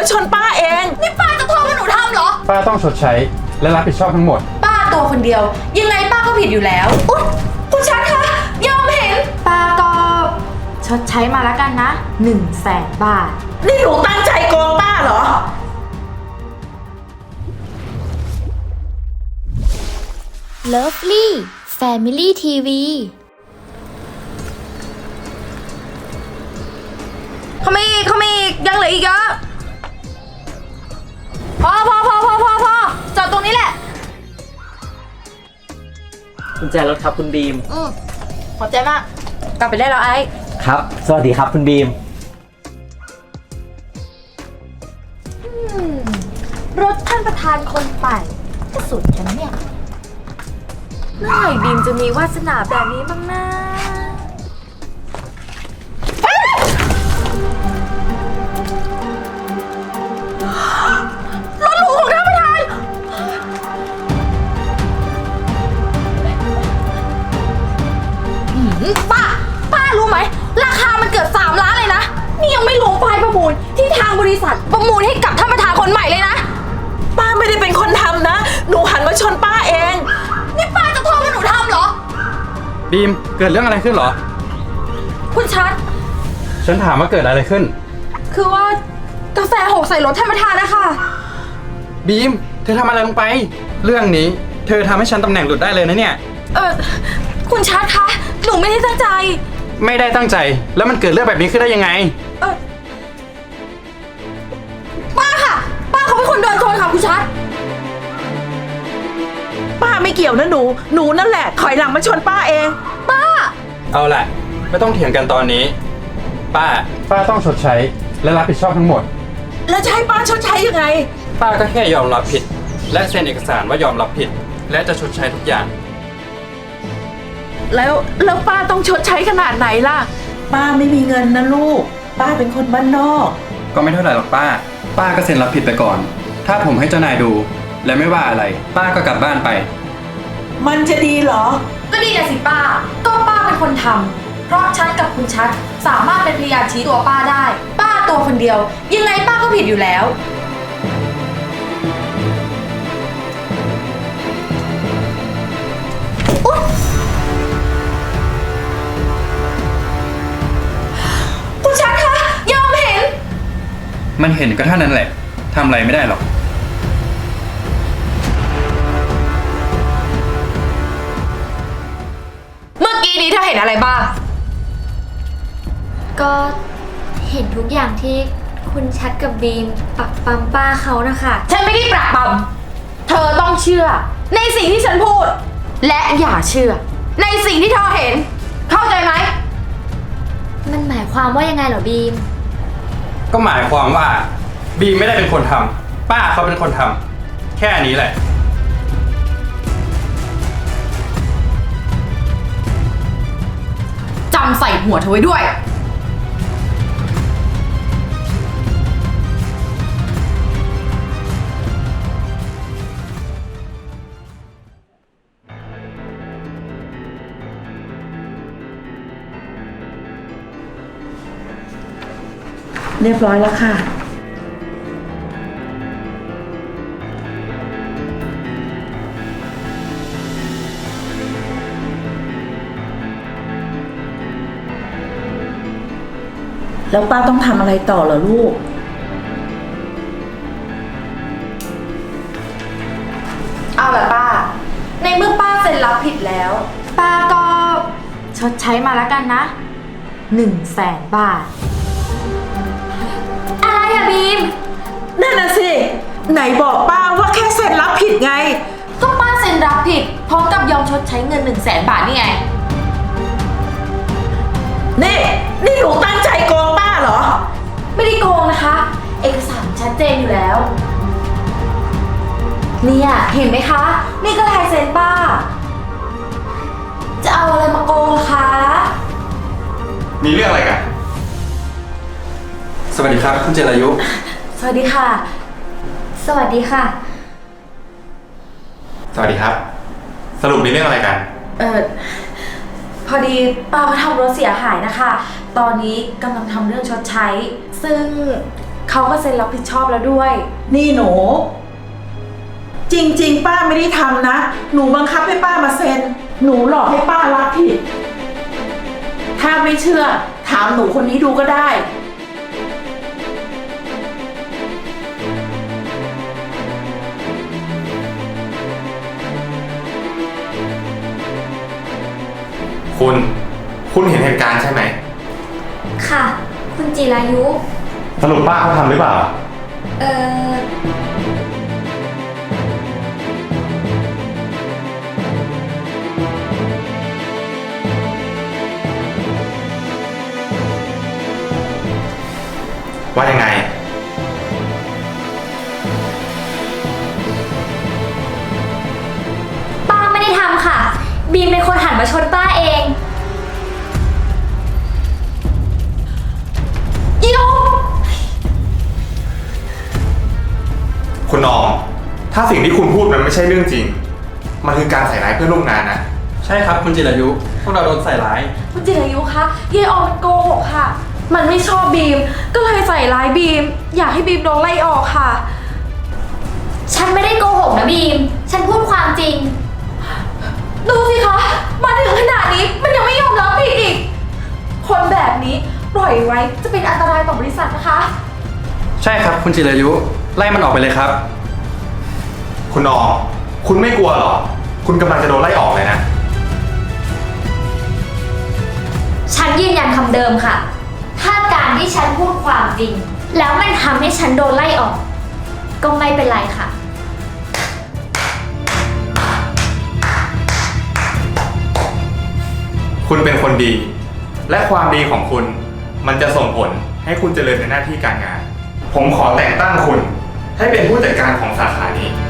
มาชนป้าเอง นี่ป้าจะโทษว่าหนูทำเหรอ ป้าต้องชดใช้และรับผิดชอบทั้งหมด ป้าตัวคนเดียว ยังไงป้าก็ผิดอยู่แล้ว อุ๊ยคุณชัดคะยอมเห็น ป้าก็ชดใช้มาแล้วกันนะ1นึ่งแสนบาท นี่หนูตั้งใจโกงป้าเหรอ Lovely Family TV เขามีอีกเขามีอีกยั พอพอพอพอพอพอจอดตรงนี้แหละ กุญแจรถครับคุณบีม อืมขอบใจมาก กลับไปได้แล้วไอ้ครับ สวัสดีครับคุณบีม รถท่านประธานคนใหม่ก็สุดกันเนี่ย เมื่อไหร่บีมจะมีวาสนาแบบนี้บ้างนะ มูลให้กับท่านประธานคนใหม่เลยนะ ป้าไม่ได้เป็นคนทำนะ หนูหันมาชนป้าเอง นี่ป้าจะโทษว่าหนูทำเหรอ บีมเกิดเรื่องอะไรขึ้นเหรอ คุณชัด ฉันถามว่าเกิดอะไรขึ้น คือว่ากาแฟหกใส่รถท่านประธานนะคะ บีม เธอทำอะไรลงไป เรื่องนี้ เธอทำให้ฉันตำแหน่งหลุดได้เลยนะเนี่ย เออคุณชัดคะ หนูไม่ได้ตั้งใจ ไม่ได้ตั้งใจ แล้วมันเกิดเรื่องแบบนี้ขึ้นได้ยังไง โดนชนค่ะคุณชัด ป้าไม่เกี่ยวนะหนู หนูนั่นแหละ ถอยหลังมาชนป้าเอง ป้า เอาล่ะไม่ต้องเถียงกันตอนนี้ ป้า ป้าต้องชดใช้และรับผิดชอบทั้งหมด แล้วจะให้ป้าชดใช้ยังไง ป้าก็แค่ยอมรับผิด และเซ็นเอกสารว่ายอมรับผิด และจะชดใช้ทุกอย่าง แล้วแล้วป้าต้องชดใช้ขนาดไหนล่ะ ป้าไม่มีเงินนะลูก ป้าเป็นคนบ้านนอก ก็ไม่เท่าไหร่หรอกป้า ป้าก็เซ็นรับผิดไปก่อน ถ้าผมให้เจ้านายดู และไม่ว่าอะไร ป้าก็กลับบ้านไป มันจะดีเหรอ ก็ดีนะสิป้า ก็ป้าเป็นคนทำ เพราะชัดกับคุณชัดสามารถเป็นพยานชี้ตัวป้าได้ ป้าตัวคนเดียว ยังไงป้าก็ผิดอยู่แล้วอุ๊ยคุณชัดคะยอมเห็น มันเห็นก็เท่านั้นแหละ ทำอะไรไม่ได้หรอก เมื่อกี้นี้เธอเห็นอะไรบ้าง ก็เห็นทุกอย่างที่คุณชัดกับบีมปักปั๊มป้าเขานะคะ ฉันไม่ได้ปรักปรำเธอต้องเชื่อ ในสิ่งที่ฉันพูด และอย่าเชื่อ ในสิ่งที่เธอเห็น เข้าใจไหม มันหมายความว่ายังไงเหรอบีม ก็หมายความว่า บีมไม่ได้เป็นคนทำป้าเขาเป็นคนทำแค่นี้แหละ จำใส่หัวเธอไว้ด้วย เรียบร้อยแล้วค่ะ แล้วป้าต้องทำอะไรต่อเหรอลูก เอาแบบป้า ในเมื่อป้าเซ็นรับผิดแล้ว ป้าก็ชดใช้มาแล้วกันนะหนึ่งแสนบาท อะไรอะบีม นั่นน่ะสิ ไหนบอกป้าว่าแค่เซ็นรับผิดไง ก็ป้าเซ็นรับผิดพร้อมกับยอมชดใช้เงินหนึ่งแสนบาทนี่ไง นี่ นี่หนูตั้ง เจนอยู่แล้ว เนี่ยเห็นไหมคะ นี่ก็ลายเซ็นป้า จะเอาอะไรมาโกงล่ะคะ มีเรื่องอะไรกัน สวัสดีครับ คุณเจรายุ สวัสดีค่ะ สวัสดีค่ะ สวัสดีครับ สรุปมีเรื่องอะไรกัน เออพอดีป้าเขาทำรถเสียหายนะคะ ตอนนี้กำลังทำเรื่องชดใช้ ซึ่ง เขาก็เซ็นรับผิดชอบแล้วด้วย นี่หนู จริง ๆ ป้าไม่ได้ทำนะ หนูบังคับให้ป้ามาเซ็น หนูหลอกให้ป้ารับผิด ถ้าไม่เชื่อ ถามหนูคนนี้ดูก็ได้ คุณ คุณเห็นเหตุการณ์ใช่ไหม ค่ะ คุณจิรายุ สรุปป้าเขาทำหรือเปล่า เอ่อว่ายังไง ป้าไม่ได้ทำค่ะ บีมเป็นคนหันมาชนป้าเอง ถ้าสิ่งที่คุณพูดมันไม่ใช่เรื่องจริง มันคือการใส่ร้ายเพื่อนร่วมงานนะ ใช่ครับคุณจิรายุ พวกเราโดนใส่ร้าย คุณจิรายุคะยายออมมันโกหกค่ะ มันไม่ชอบบีม ก็เลยใส่ร้ายบีม อยากให้บีมโดนไล่ออกค่ะ ฉันไม่ได้โกหกนะบีม ฉันพูดความจริง ดูสิคะ มาถึงขนาดนี้มันยังไม่ยอมรับผิดอีก คนแบบนี้ปล่อยไว้จะเป็นอันตรายต่อบริษัทนะคะ ใช่ครับคุณจิรายุ ไล่มันออกไปเลยครับ คุณนอมคุณไม่กลัวหรอ คุณกำลังจะโดนไล่ออกเลยนะ ฉันยืนยันคำเดิมค่ะ ถ้าการที่ฉันพูดความจริง แล้วมันทำให้ฉันโดนไล่ออก ก็ไม่เป็นไรค่ะ คุณเป็นคนดี และความดีของคุณ มันจะส่งผลให้คุณเจริญในหน้าที่การงาน ผมขอแต่งตั้งคุณ ให้เป็นผู้จัดการของสาขานี้นี่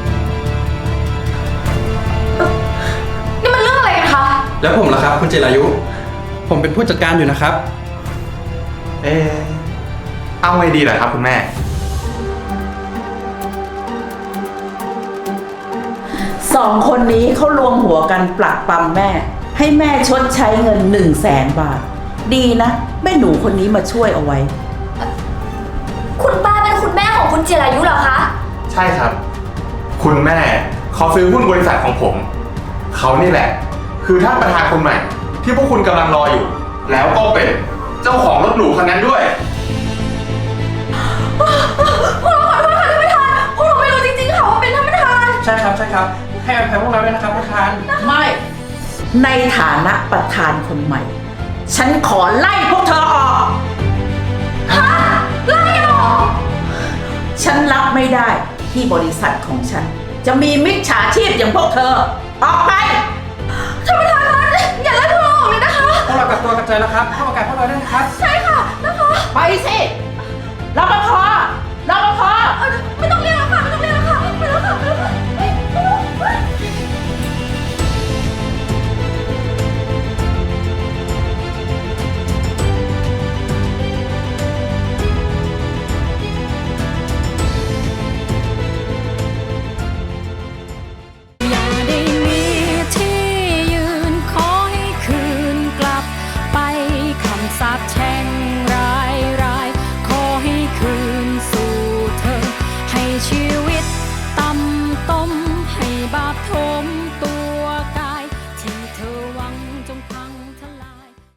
แล้วผมล่ะครับ คุณจิรายุ ผมเป็นผู้จัดการอยู่นะครับ เอ๊ะเอาไงดีล่ะครับคุณแม่ สองคนนี้เขารวมหัวกันปลักปั๊มแม่ ให้แม่ชดใช้เงินหนึ่งแสนบาท ดีนะ แม่หนูคนนี้มาช่วยเอาไว้ คุณป้าเป็นคุณแม่ของคุณจิรายุเหรอคะ ใช่ครับ คุณแม่เขาซื้อหุ้นบริษัทของผม เขานี่แหละ คือท่านประธานคนใหม่ ที่พวกคุณกำลังรออยู่ แล้วก็เป็นเจ้าของรถหรูคันนั้นด้วย พวกเราขอโทษค่ะท่านประธาน พวกเราไม่รู้จริงๆค่ะว่าเป็นท่านประธาน ใช่ครับใช่ครับ ให้อภัยพวกเราด้วยนะครับประธาน ไม่ ในฐานะประธานคนใหม่ ฉันขอไล่พวกเธอออกไล่ออกฉันรับไม่ได้ที่บริษัทของฉัน จะมีมิจฉาชีพอย่างพวกเธอ ออกไป ใจแล้วครับ เข้ามากันพวกเราด้วยนะครับ ใช่ค่ะนะคะไปสิรปภรปภเอ่อไม่ต้องเรียก